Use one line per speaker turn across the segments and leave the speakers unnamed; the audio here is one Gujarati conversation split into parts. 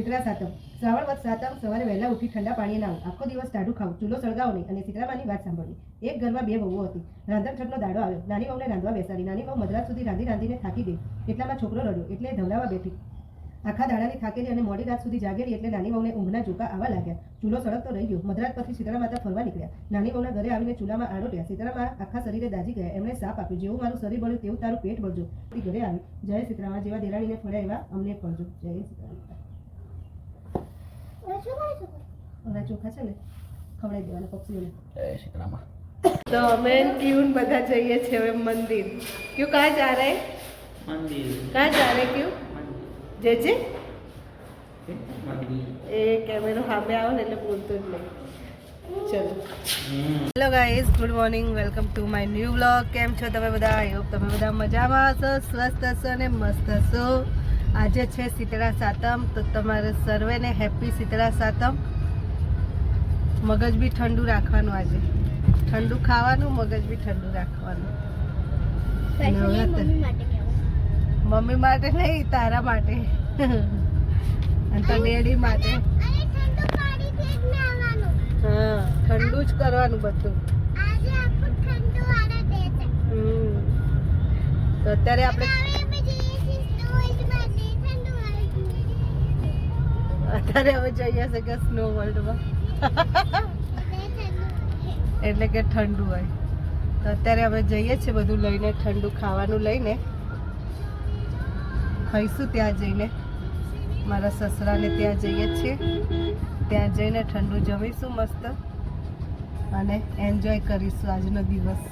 શીતળા સાતમ. શ્રાવણ વધ સાતમ સવારે વહેલા ઉઠી ઠંડા પાણીએ નાવું આખો દિવસ ટાઢું ખાવું ચૂલો સળગાવો નહીં અને શીતળામાની વાત સાંભળવી એક ઘરમાં બે વહુઓ હતી. રાંધણ દાડો આવ્યો. નાની વહુને રાંધવા બેસાડી. નાની વહુ મધરાત સુધી રાંધી રાંધીને થાકી ગઈ. એટલામાં છોકરો રડ્યો. એટલે ધવડાવા બેઠી. આખા દાડાની થાકેલી અને મોડી રાત સુધી જાગેલી એટલે નાની વહુને ઊંઘના ચૂકા આવવા લાગ્યા. ચૂલો સળગતો રહી ગયો. મધરાત પછી શીતળા માતા ફરવા નીકળ્યા. નાની વહુના ઘરે આવીને ચૂલામાં આડોટ્યા. સીતારામા આખા શરીરે દાજી ગયા. એમણે સાપ આપ્યું. જેવું મારું શરીર બળ્યું તેવું તારું પેટ ભરજો ઘરે આવી. જય સીતરામા જેવા દેરાણીને ફળ્યા એવા અમને ફળજો. જય સીતરામા તો અમે ક્યુન બધા જઈએ છે હવે મંદિર. ક્યુ કहाँ જા રહે?
मंदिर
कहाँ जा रहे क्यू જે જે? એ કેમેરો સામે આવે ને એટલે બોલતો જ નહીં. Hello guys good morning welcome to my new vlog. કેમ છો તમે બધા? આઈ હોપ તમે બધા મજામાં હશો સ્વસ્થ હશો અને મસ્ત હશો. આજે છે શીતળા સાતમ તો તમારે સર્વેને હેપી શીતળા સાતમ. મગજ બી ઠંડુ રાખવાનું આજે. ઠંડુ ખાવાનું મગજ બી ઠંડુ રાખવાનું. મમ્મી માટે નહીં તારા માટે. અને તો ડેડી માટે. હા ઠંડુ જ કરવાનું બધું. તો અત્યારે આપણે અત્યારે હવે જઈએ છે કે સ્નો વર્લ્ડમાં એટલે કે ઠંડુ હોય. તો અત્યારે હવે જઈએ છીએ બધું લઈને ઠંડુ ખાવાનું લઈને. ખાઈશું ત્યાં જઈને. મારા સસરાને ત્યાં જઈએ છીએ. ત્યાં જઈને ઠંડુ જમીશું મસ્ત. અને એન્જોય કરીશું આજનો દિવસ.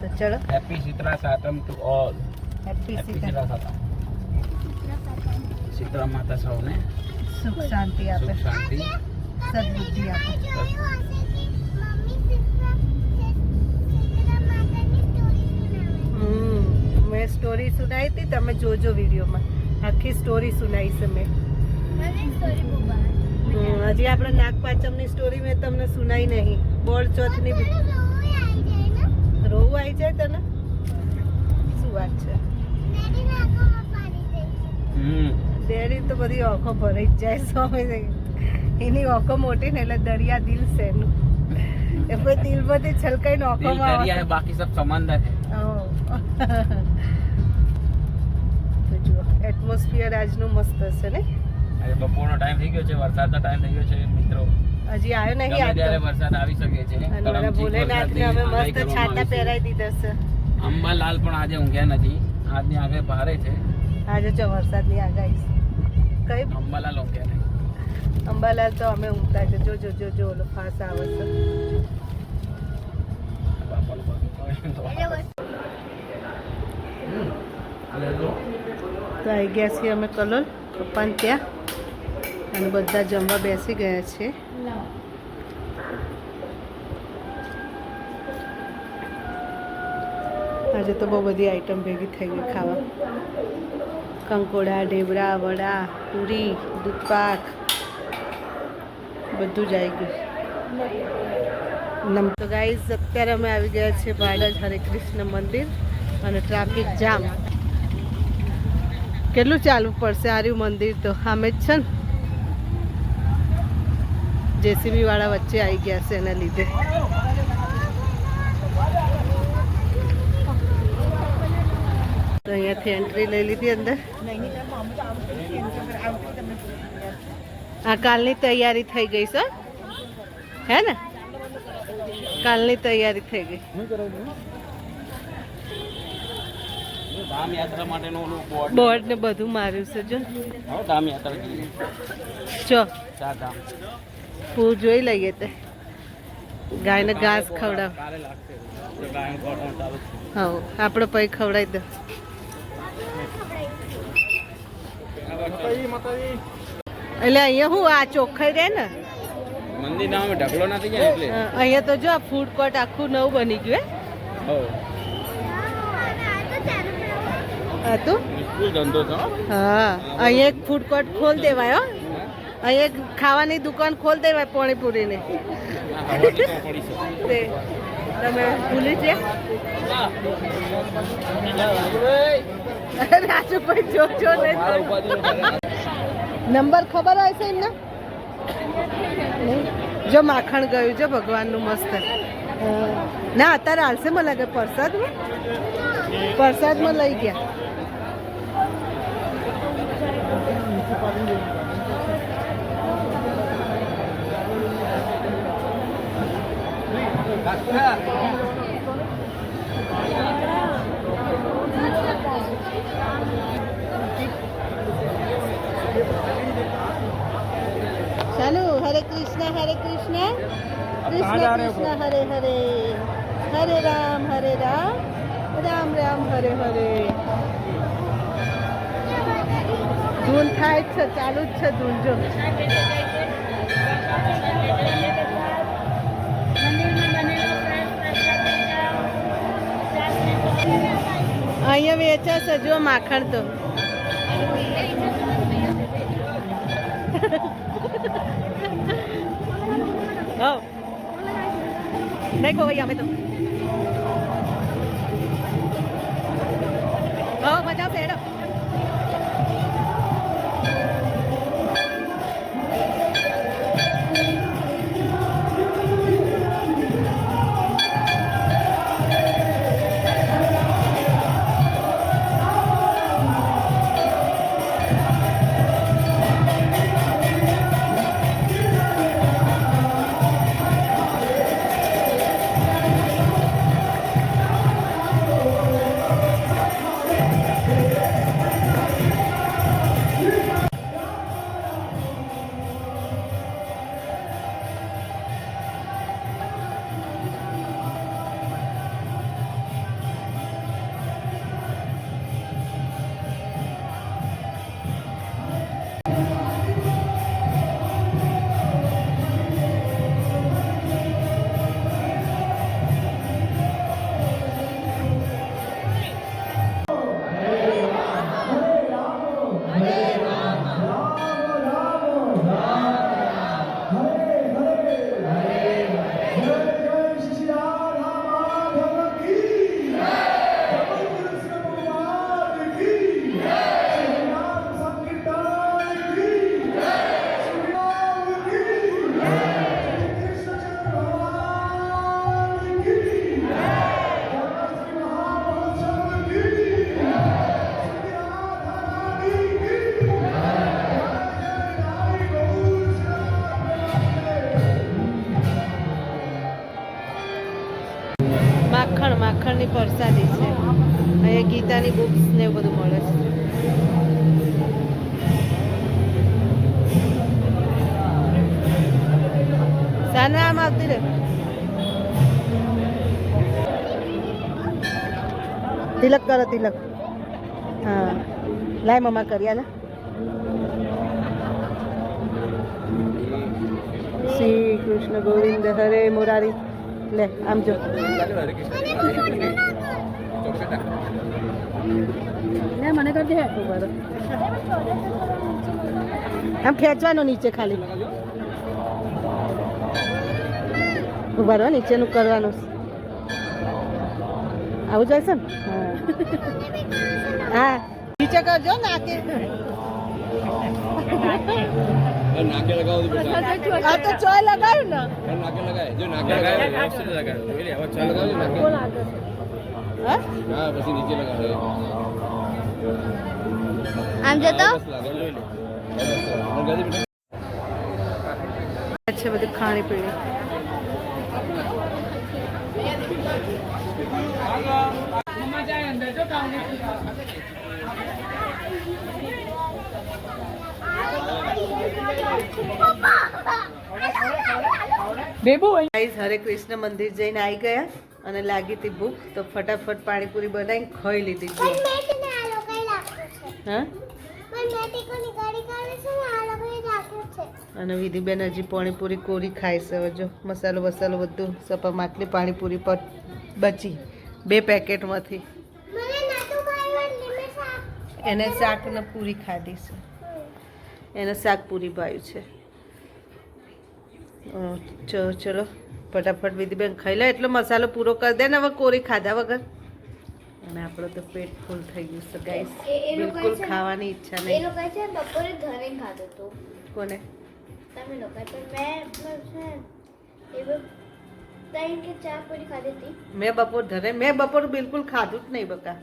તો ચલો.
Happy Shitala Satam to all
happy Shitala
Satam Shitala Mata સૌને.
સુખ શાંતિ આપે.
શાંતિ.
સદબુદ્ધિ આપે. મેં સ્ટોરી સુનાવી હતી તમે જોજો વિડીયોમાં. આખી સ્ટોરી સુનાવી છે મેં. હજી આપણે નાગપાંચમની સ્ટોરી મેં તમને સુનાઈ નહીં. બોળ ચોથની રોવું આવી જાય તને? શું વાત છે.
હમ.
ડેરી તો બધી ઓખો ભરાઈ જાય સ્વામી એની ઓખો મોટી ને એટલે દરિયા દિલ છે એનું એટલે દિલ બધે
છલકાઈ ને ઓખો. માં બાકી સબ
સમંદર તો એટમોસ્ફિયર આજનું મસ્ત છે ને?
અરે બપોરનો ટાઈમ થઈ ગયો છે વરસાદનો ટાઈમ થઈ ગયો છે મિત્રો.
હજી આવ્યો નહીં આવતો
ત્યારે વરસાદ આવી શકે છે.
અને ભોલેનાથને અમે મસ્ત છાતા પહેરાવી દીધા છે.
અંબાલાલ પણ આજે ઊંઘ્યા નથી. આજની આગળ ભારે છે.
આજે જો વરસાદની આગાહી છે. કઈ?
અંબાલાલ નહીં.
અંબાલાલ તો અમે ઊંઘતા છે જો જો જો જો ઓલો ફાસ આવે તો આવી ગયા છીએ અમે કલોલ પપ્પાને ત્યાં. અને બધા જમવા બેસી ગયા છે. આજે તો બહુ બધી આઈટમ ભેગી થઈ ગઈ ખાવા. કંકોડા, ઢેબરા, વડા, પૂરી, દૂધપાક, બધું જ આવી ગયું. તો ગાઈઝ અત્યારે અમે આવી ગયા છીએ ભાડજ હરે કૃષ્ણ મંદિર અને ટ્રાફિક જામ કેટલું ચાલવું પડશે આર્યું મંદિર તો? સામે જ છે ને? જેસીબી વાળા વચ્ચે આવી ગયા છે એના લીધે. તો અહીંયાથી એન્ટ્રી લઈ લીધી અંદર. આ કાલની તૈયારી થઈ ગઈ સર હે. ને? કાલની તૈયારી થઈ ગઈ.
બોર્ડ
ને બધું માર્યું છે જો. જો. હું જોઈ લઈએ તે. ગાયને ઘાસ ખવડાવ. હા આપણે પછી ખવડાવી દો. એટલે અહીંયા હું આ ચોખ્ખાઈ રહે ને?
મંદિર નામે ઢગલો નથી ગયા એટલે.
અહીંયા તો જો આ ફૂડ કોર્ટ આખું નવું બની ગયું
હો.
હતું
હો.
અહીંયા એક ફૂડ કોર્ટ ખોલ દેવાય હો. અહીંયા એક ખાવાની દુકાન ખોલ દેવાય પાણીપુરીની. તમે ભૂલી છે રાજુભાઈ જો
જોજો
નંબર ખબર હોય છે એમને? જો માખણ ગયું છે ભગવાનનું મસ્ત. ના અત્યારે હાલશે મને લાગે પ્રસાદમાં? પ્રસાદમાં લઈ ગયા. ચાલુ હરે કૃષ્ણ હરે કૃષ્ણ કૃષ્ણ કૃષ્ણ હરે હરે હરે રામ હરે રામ રામ રામ હરે હરે ધૂન થાય જ છે ચાલુ જ છે ધૂન જો અહીંયા વેચાશે જો માખણ તો. દેખો ભાઈ અમે તો. હો મજા સાના આમ આવતી રહે. તિલક કરો, તિલક. હા. લાય મમ્મા કર્યા ને શ્રી કૃષ્ણ ગોવિંદ હરે મુરારી. લે, આમ જો. લે, મને કરી દે આમ ખેંચવાનો નીચે ખાલી. ઊભા રહો નીચેનું કરવાનું આવું જોઈશે ને હા હા નીચે કરજો નાકે
નાકે લગાવો તો બેટા
આ તો ચોય લગાવ્યું ને
નાકે લગાય જો નાકે
લગાવ્યો,
લગાય
વ્યવસ્થિત લગાવ્યો. જોઈ લે, હવે ચાલુ
લગાવજો નાકે
હા
હા પછી નીચે લગાવે
આમ જતો
બસ લાગે જોઈ લે લગાવી દે બેટા
છે બધું ખાણી પીણી ગાઈઝ હરે કૃષ્ણ મંદિર જઈને આવી ગયા અને લાગી હતી ભૂખ તો ફટાફટ પાણીપુરી બનાવીને ખાઈ લીધી. હા? અને વિધિબેન હજી પાણીપુરી કોરી ખાય છે. હવે જો મસાલો વસાલો બધું સપા માટલી પાણીપુરી પર બચી. બે પેકેટમાંથી એને શાક ને પૂરી ખાધી છે. એને શાક પૂરી ભાવ્યું છે. ચલો ચલો. ફટાફટ વિધિબેન ખાઈ લે. એટલો મસાલો પૂરો કરી દે ને હવે કોરી ખાધા વગર. અને આપણો તો પેટ ફૂલ થઈ ગયું છે ગાઈસ
એ- એ લોકો
બિલકુલ ખાવાની ઈચ્છા
એ
નહીં
લોકો છે બપોરે ઘરે ખાધું તો.
કોને?
તમે લોકો તો મેં મેં છે એ કે ચાર પૂરી ખાધી હતી.
મેં બપોર ધરે મેં બપોર બિલકુલ ખાધું જ નહીં બકા.